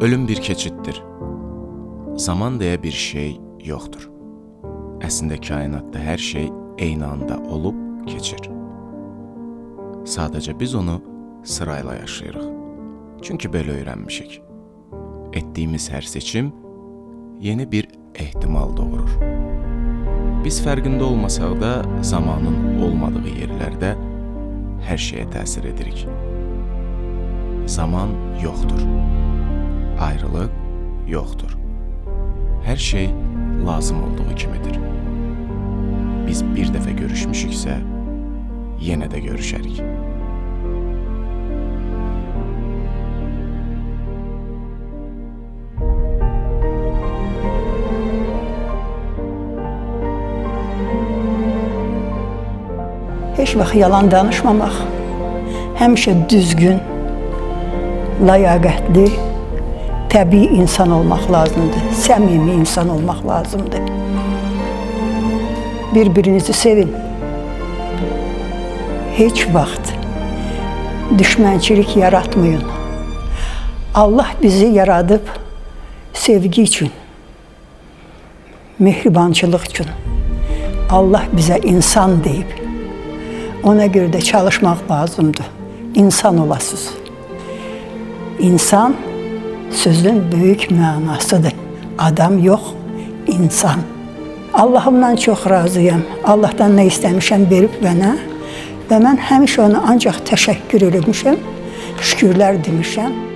Ölüm bir keçiddir. Zaman deyə bir şey yoxdur. Əslində kainatda hər şey eyni anda olub keçir. Sadəcə biz onu sırayla yaşayırıq. Çünki belə öyrənmişik. Etdiyimiz hər seçim yeni bir ehtimal doğurur. Biz fərqində olmasaq da zamanın olmadığı yerlərdə hər şeyə təsir edirik. Zaman yoxdur. Ayrılıq yoxdur. Hər şey lazım olduğu kimidir. Biz bir dəfə görüşmüşüksə, yenə də görüşərik. Heç vaxt yalan danışmamaq, həmişə düzgün, ləyaqətli, təbii insan olmaq lazımdır. Səmimi insan olmaq lazımdır. Bir-birinizi sevin. Heç vaxt düşmənçilik yaratmayın. Allah bizi yaradıb sevgi üçün, mehribançılıq üçün. Allah bizə insan deyib. Ona görə də çalışmaq lazımdır. İnsan olasınız. İnsan sözün böyük mənasıdır. Adam yox, insan. Allahımdan çox razıyam. Allahdan nə istəmişəm verib mənə və mən həmişə ona ancaq təşəkkür eləmişəm, şükürlər demişəm.